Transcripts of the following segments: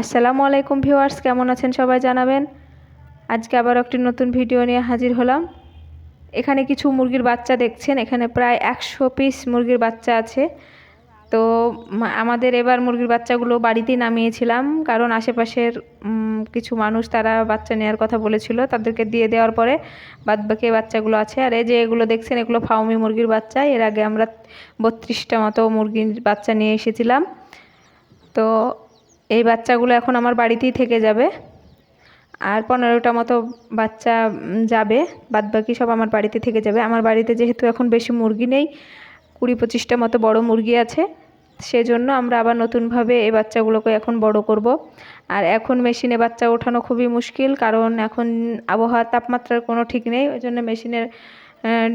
আসসালামু আলাইকুম ভিউয়ার্স, কেমন আছেন সবাই জানাবেন? আজকে আবার একটি নতুন ভিডিও নিয়ে হাজির হলাম। এখানে কিছু মুরগির বাচ্চা দেখছেন, এখানে প্রায় একশো পিস মুরগির বাচ্চা আছে। তো আমাদের এবার মুরগির বাচ্চাগুলো বাড়িতেই নামিয়েছিলাম, কারণ আশেপাশের কিছু মানুষ তারা বাচ্চা নেওয়ার কথা বলেছিল, তাদেরকে দিয়ে দেওয়ার পরে বাদ বাকি বাচ্চাগুলো আছে। আর এই যে এগুলো দেখছেন, এগুলো ফাউমি মুরগির বাচ্চা। এর আগে আমরা বত্রিশটা মতো মুরগির বাচ্চা নিয়ে এসেছিলাম। তো এই বাচ্চাগুলো এখন আমার বাড়িতেই থেকে যাবে। আর পনেরোটা মতো বাচ্চা যাবে। বাদ বাকি সব আমার বাড়িতে থেকে যাবে। আমার বাড়িতে যেহেতু এখন বেশি মুরগি নেই, কুড়ি পঁচিশটা মতো বড় মুরগি আছে, সেজন্য আমরা আবার নতুনভাবে এই বাচ্চাগুলোকে এখন বড় করব। আর এখন মেশিনে বাচ্চা ওঠানো খুবই মুশকিল, কারণ এখন আবহাওয়ার তাপমাত্রার কোনো ঠিক নেই। ওই জন্য মেশিনের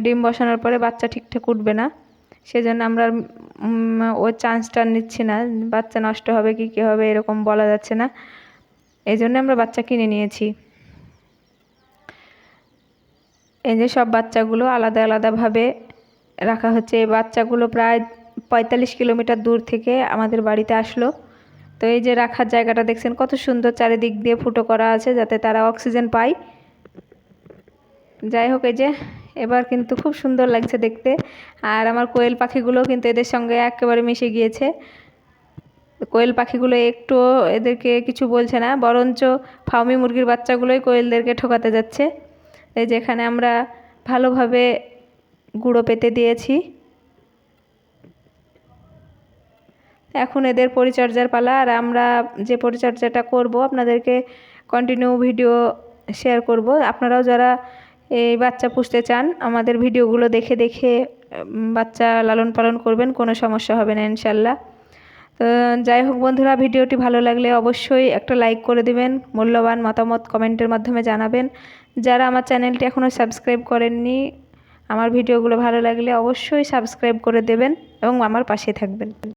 ডিম বসানোর পরে বাচ্চা ঠিকঠাক উঠবে না। সেজন্য আমরা ওই চান্সটা নিচ্ছি না। বাচ্চা নষ্ট হবে কি, কী হবে এরকম বলা যাচ্ছে না। এই জন্য আমরা বাচ্চা কিনে নিয়েছি। এই যে সব বাচ্চাগুলো আলাদা আলাদাভাবে রাখা হচ্ছে। এই বাচ্চাগুলো প্রায় পঁয়তাল্লিশ কিলোমিটার দূর থেকে আমাদের বাড়িতে আসলো। তো এই যে রাখার জায়গাটা দেখছেন, কত সুন্দর চারিদিক দিয়ে ফুটো করা আছে যাতে তারা অক্সিজেন পায়। যাই হোক, এই যে এবার কিন্তু খুব সুন্দর লাগছে দেখতে। আর আমার কোয়েল পাখিগুলো কিন্তু এদের সঙ্গে একেবারে মিশে গিয়েছে। কোয়েল পাখিগুলো একটু এদেরকে কিছু বলছে না, বরঞ্চ ফাউমি মুরগির বাচ্চাগুলোই কোয়েলদেরকে ঠকাতে যাচ্ছে। এই যেখানে আমরা ভালোভাবে গুঁড়ো পেতে দিয়েছি। এখন এদের পরিচর্যার পালা, আর আমরা যে পরিচর্যাটা করব, আপনাদেরকে কন্টিনিউ ভিডিও শেয়ার করব। আপনারাও যারা এই বাচ্চা পুষতে চান, আমাদের ভিডিওগুলো দেখে দেখে বাচ্চা লালন পালন করবেন, কোনো সমস্যা হবে না ইনশাল্লাহ। তো যাই হোক বন্ধুরা, ভিডিওটি ভালো লাগলে অবশ্যই একটা লাইক করে দিবেন, মূল্যবান মতামত কমেন্টের মাধ্যমে জানাবেন। যারা আমার চ্যানেলটি এখনও সাবস্ক্রাইব করেননি, আমার ভিডিওগুলো ভালো লাগলে অবশ্যই সাবস্ক্রাইব করে দেবেন এবং আমার পাশে থাকবেন।